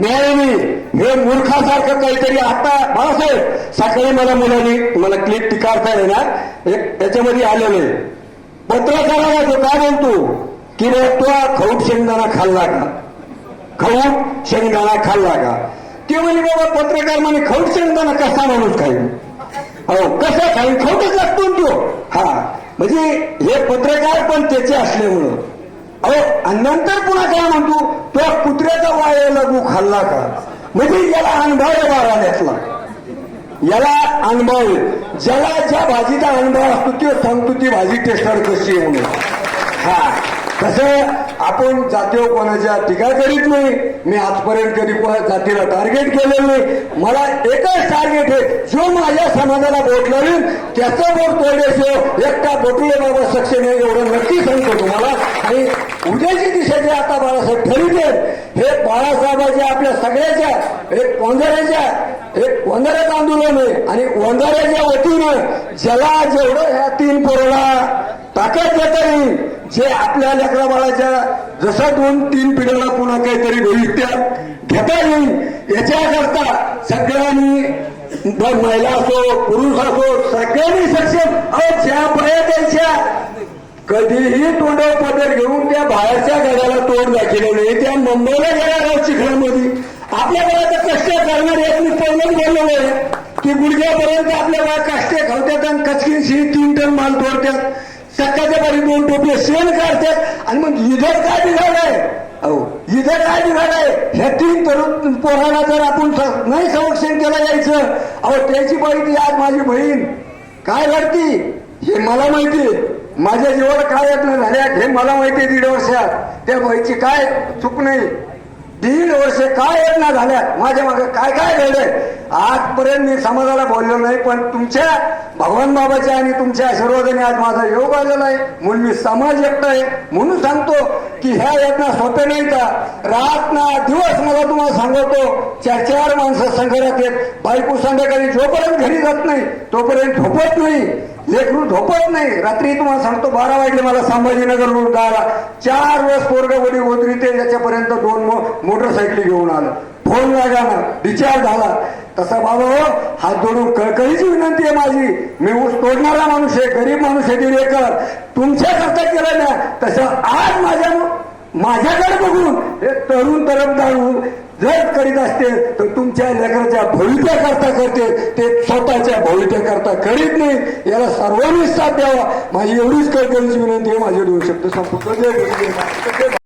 न्यायाने हे मूर्खासारखं काहीतरी आता बाळासाहेब सकाळी मला मुलांनी मला क्लिप टिकारता येणार. एक त्याच्यामध्ये आलेलं आहे. पत्रकाराला तो काय म्हणतो? की रे तो खऊट शेंगदाणा खाल्ला का? खऊट शेंगदाणा खाल्ला का? ते म्हणे बाबा पत्रकार म्हणे खऊट शेंगदाणा कसा माणूस खाईल? हो कसा खाईल? खऊटच लागतो तो. हा. म्हणजे हे पत्रकार पण त्याचे असल्यामुळं अहो नंतर पुन्हा काय म्हणतो? तो कुत्र्याचा वाया लागू खाल्ला का म्हणजे याला अनुभव आहे बाळाण्यातला याला अनुभव आहे. ज्याला ज्या भाजीचा अनुभव असतो तो सांगतो ती भाजी टेस्टर कशी आहे म्हणून. हा. कसं आपण जातीवर कोणाच्या टीका करीत नाही. मी आजपर्यंत कधी जातीला टार्गेट केलेलं नाही. मला एकच टार्गेट आहे. जो माझ्या समाजाला बोट लावेल त्याचं बोट तोडल्याशिवाय एकटा बोटले बाबा सक्षम आहे एवढं नक्की सांगतो तुम्हाला. आणि उद्याची दिशा जे आता बाळासाहेब ठरविते हे बाळासाहेबाच्या आपल्या सगळ्याच्या एक वंजाऱ्याच्या एक वंजाऱ्याचं आंदोलन आहे. आणि वंजाऱ्याच्या वतीनं ज्याला जेवढं ह्या तीन पोराला ताकद देता येईल जे आपल्या लेकरा बाळाच्या जसा दोन तीन पिढ्याला पुन्हा काहीतरी भविष्यात घेता येईल याच्याकरता सगळ्यांनी महिला असो पुरुष असो सगळ्यांनी सक्षम. अहो ज्या बाया कधीही तोंडावर पदर घेऊन त्या बाहेरच्या घराला तोंड दाखवलं नाही. त्या मुंबईला गेल्या चिखलामध्ये? आपल्या घरात कष्ट करणार एक मी पहिलेच बोललेलो आहे की गुडघ्यापर्यंत आपल्या बाळा काष्टे खावतात आणि कचकीशी तीन टन माल तोडतात. सकाळच्या बारी दोन टोपले शेण काढतात आणि मग इधर काय बिघाड अहो इधर काय बिघाड आहे? ह्या तीन तरुण पोराला जर आपण नाही संरक्षण केलं जायचं अहो त्याची बाई ती आज माझी बहीण. काय घडती? हे मला माहिती आहे. माझ्या जीवाला काय यत्न झाल्या हे मला माहिती आहे दीड वर्षात. त्या बाईची काय चूक नाही. दीड वर्ष काय यत्न झाल्या माझ्या मागे काय काय घडलंय? आजपर्यंत मी समाजाला बोललो नाही पण तुमच्या भगवान बाबाच्या आणि तुमच्या आशीर्वादाने आज माझा योग आलेला आहे. म्हणून मी समाज एकटा आहे. म्हणून सांगतो की ह्या यातना सोपे नाही का? रात ना दिवस मला तुम्हाला सांगतो चार चार माणसं संघरात येत. बायको संध्याकाळी जोपर्यंत घरी जात नाही तोपर्यंत झोपत नाही. लेकरू झोपत नाही. रात्री तुम्हाला सांगतो बारा वाजले मला संभाजीनगर रोड गाला चार वेळेस पोरगा वडी उतरी ते त्याच्यापर्यंत दोन मोटरसायकली घेऊन आलं. फोन लागाना विचार झाला. तसा बाबा हो हात जोडून कळकळीची विनंती आहे माझी. मी ऊस तोडणारा माणूस आहे गरीब माणूस आहे दीड एकर तुमच्याकरता केलं ना तसं आज माझ्या माझ्याकडे बघून हे तरुण तरफदार जर करीत असते तर तुमच्या लेकराच्या भविष्याकरता करते ते स्वतःच्या भविष्याकरता करीत नाही. याला सर्वांनी साथ द्यावा. माझी एवढीच कळकळीची विनंती आहे. माझे दोन शब्द संपूर्ण